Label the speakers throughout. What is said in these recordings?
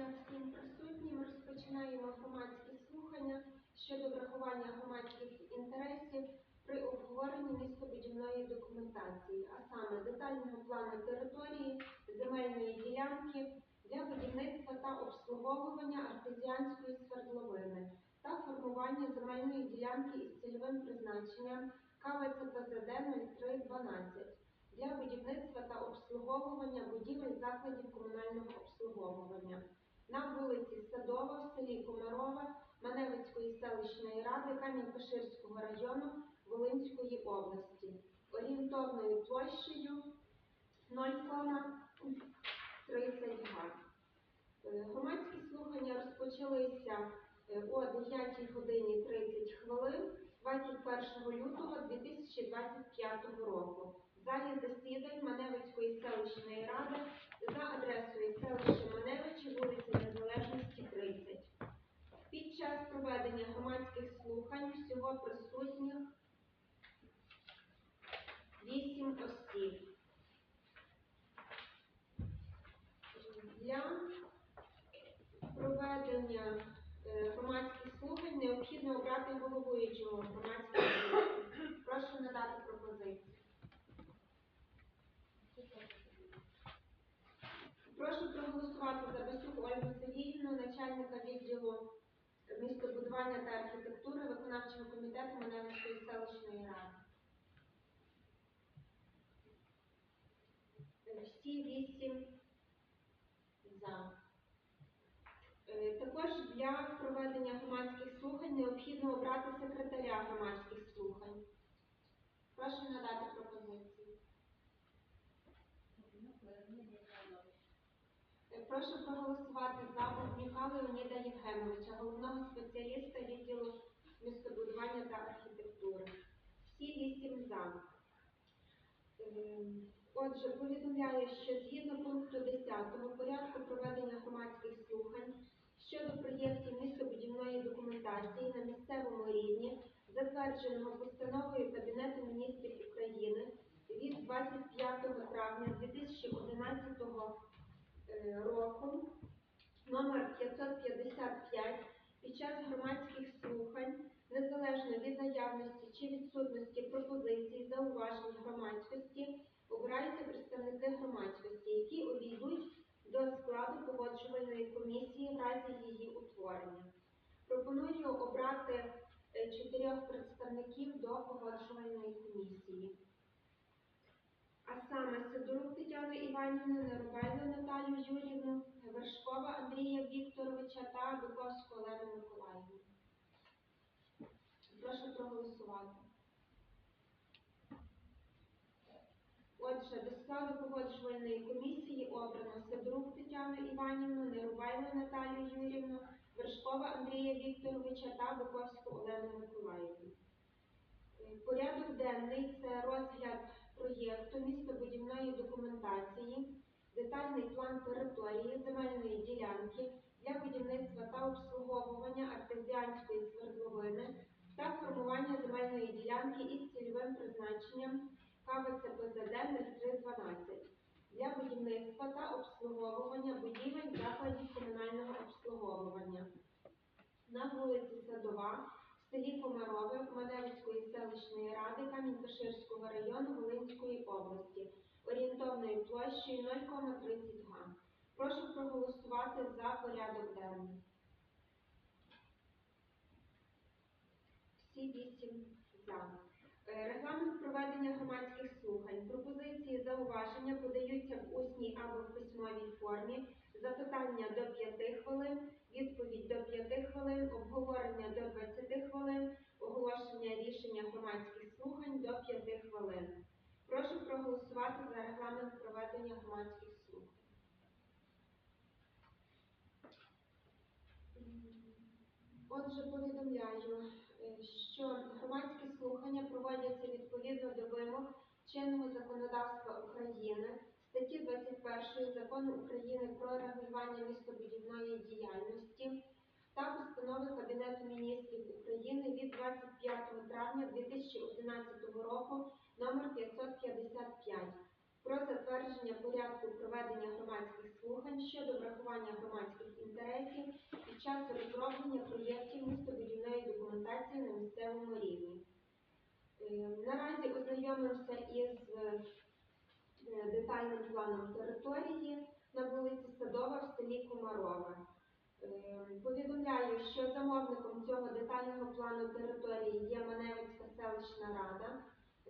Speaker 1: дня всім присутнім. Розпочинаємо громадські слухання щодо врахування громадських інтересів при обговоренні містобудівної документації, а саме детального плану території, земельної ділянки для будівництва та обслуговування артезіанської свердловини та формування земельної ділянки із цільовим призначенням КВЦПЗД 0312 для будівництва та обслуговування будівель закладів комунального обслуговування на вулиці Садова в селі Комарове Маневицької селищної ради Камінь-Каширського району Волинської області орієнтовною площею 0,30 га. Е, Громадські слухання розпочалися е, о 9 годині 30 хвилин 21 лютого 2025 року залі засідань Маневицької селищної ради за адресою селища Маневичі, вулиця Незалежності 30. Під час проведення громадських слухань всього присутніх 8 осіб. Для проведення е, громадських слухань необхідно обрати головуючого громадського слухань. Прошу надати пропозицію. Прошу проголосувати за Басюк Ольгу Сергіївну, начальника відділу містобудування та архітектури виконавчого комітету Маневської селищної ради. Всі вісім за. Е, Також для проведення громадських слухань необхідно обрати секретаря громадських слухань. Прошу надати пропозицію. Прошу проголосувати за Богнюка Леоніда Євгеновича, головного спеціаліста відділу містобудування та архітектури. Всі вісім за. Ем, Отже, повідомляю, що згідно пункту 10 порядку проведення громадських слухань щодо проєктів містобудівної документації на місцевому рівні, затвердженого постановою Кабінету міністрів України від 25 травня 2011 е, року номер 555 під час громадських слухань, незалежно від наявності чи відсутності пропозицій, зауважень громадськості, обираються представники громадськості, які увійдуть до складу погоджувальної комісії в разі її утворення. Пропоную обрати е, чотирьох представників до погоджувальної комісії. А саме Сидорук Тетяну Іванівну, Нерубайло Наталію Юрівну, Вершкова Андрія Вікторовича та Биковську Олену Миколаївну. Прошу проголосувати. Отже, до складу погоджувальної комісії обрано Сидорук Тетяну Іванівну, Нерубайло Наталію Юрівну, Вершкова Андрія Вікторовича та Биковську Олену Миколаївну. Е, Порядок денний це розгляд проєкту містобудівної документації, детальний план території земельної ділянки для будівництва та обслуговування артезіанської свердловини та формування земельної ділянки із цільовим призначенням КВЦПЗД 0312 для будівництва та обслуговування будівель закладів комунального обслуговування на вулиці Садова в селі Комарове Маневицької селищної ради району Волинської області орієнтовною площею 0,30 га. Прошу проголосувати за порядок денний. Всі вісім за. Е, Регламент проведення громадських слухань. Пропозиції зауваження подаються в усній або в письмовій формі. Запитання до 5 хвилин, відповідь до 5 хвилин, обговорення до 20 хвилин, оголошення рішення громадських слухань до 5 хвилин. Прошу проголосувати за регламент проведення громадських слухань. Отже, повідомляю, е, що громадські слухання проводяться відповідно до вимог чинного законодавства України, статті 21 Закону України про регулювання містобудівної діяльності та постанови Кабінету міністрів України від 25 травня 2011 року номер 555 про затвердження порядку проведення громадських слухань щодо врахування громадських інтересів під час розроблення проєктів містобудівної документації на місцевому рівні. Е, Наразі ознайомимося із е, детальним планом території на вулиці Садова в селі Комарове. Е, Повідомляю, що замовником цього детального плану території є Маневицька селищна рада.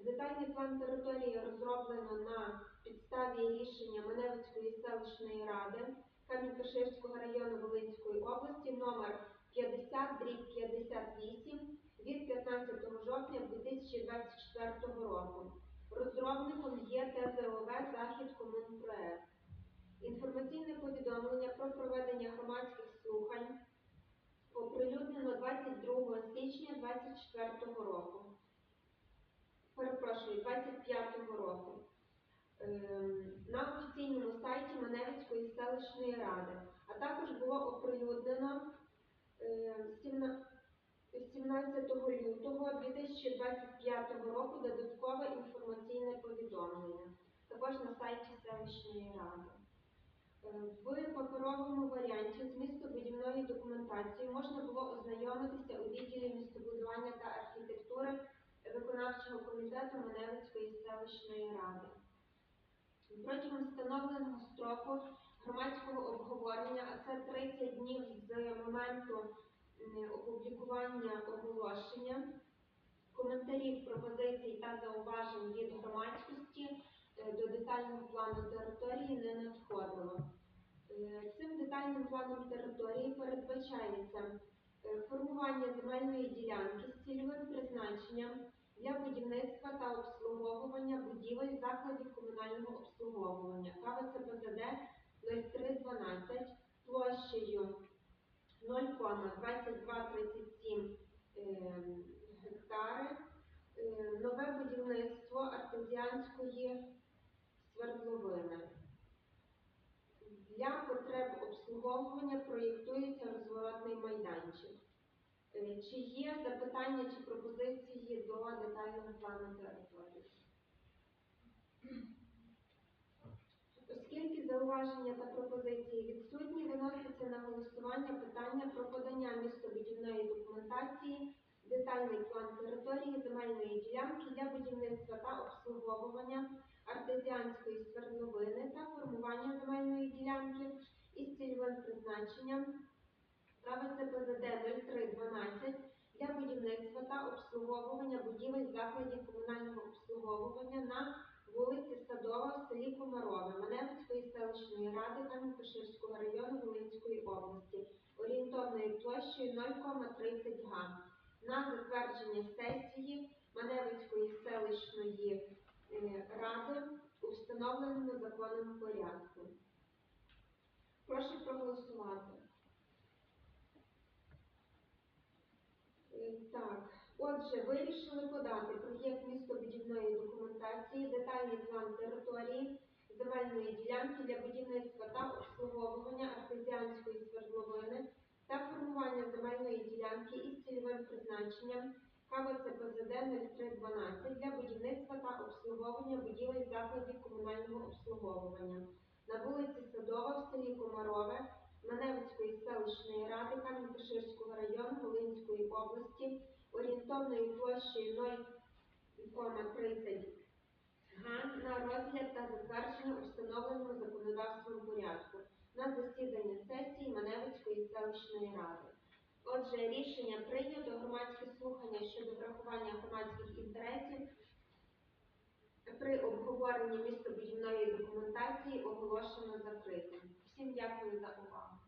Speaker 1: Детальний план території розроблено на підставі рішення Маневицької селищної ради Камінь-Каширського району Волинської області номер 50 58 від 15 жовтня 2024 року. Розробником є ТЗОВ Захід Комунпроект. Інформаційне повідомлення про проведення громадських слухань оприлюднено 22 січня 2024 року. Перепрошую, 25 року. Ем, На офіційному сайті Маневицької селищної ради, а також було оприлюднено ем, 17 лютого 2025 року додаткове інформаційне повідомлення, також на сайті селищної ради. Е, В паперовому варіанті з містобудівною документацією можна було ознайомитися у відділі містобудування та архітектури виконавчого комітету Маневицької селищної ради. Протягом встановленого строку громадського обговорення, а це 30 днів з моменту опублікування оголошення, коментарів, пропозицій та зауважень від громадськості е, до детального плану території не надходило. Е, Цим детальним планом території передбачається е, формування земельної ділянки з цільовим призначенням для будівництва та обслуговування будівель закладів комунального обслуговування КВЦПЗД 0312 площею 0,2237 ем, гектари. Е, Нове будівництво артезіанської свердловини. Для потреб обслуговування проєктується розворотний майданчик. Е, Чи є запитання чи пропозиції до детального плану території? Оскільки зауваження та пропозиції відсутні, виноситься на голосування питання про подання містобудівної документації, детальний план території земельної ділянки для будівництва та обслуговування артезіанської свердловини та формування земельної ділянки із цільовим призначенням КВЦПЗД 0312 для будівництва та обслуговування будівель закладів комунального обслуговування на вулиці Садова в селі Комарове Маневицької селищної ради Кам'янка-Ширського району Волинської області орієнтовною площею 0,30 га на затвердження сесії Маневицької селищної е, ради у встановленому законом порядку. Прошу проголосувати. Так, отже, вирішили подати проєкт містобудівної документації, детальний план території, земельної ділянки для будівництва та обслуговування артезіанської свердловини та формування земельної ділянки із цільовим призначенням КВЦПЗД 0312 для будівництва та обслуговування будівель закладів комунального обслуговування. На вулиці Садова в селі Комарове Маневицької селищної ради Кам'янка-Ширського району Волинської області орієнтовною площею 0,30 га на розгляд та затвердження у встановленому законодавством порядку на засідання сесії Маневицької селищної ради. Отже, рішення прийнято громадське слухання щодо врахування громадських інтересів при обговоренні містобудівної документації оголошено закритим. Всім дякую за увагу.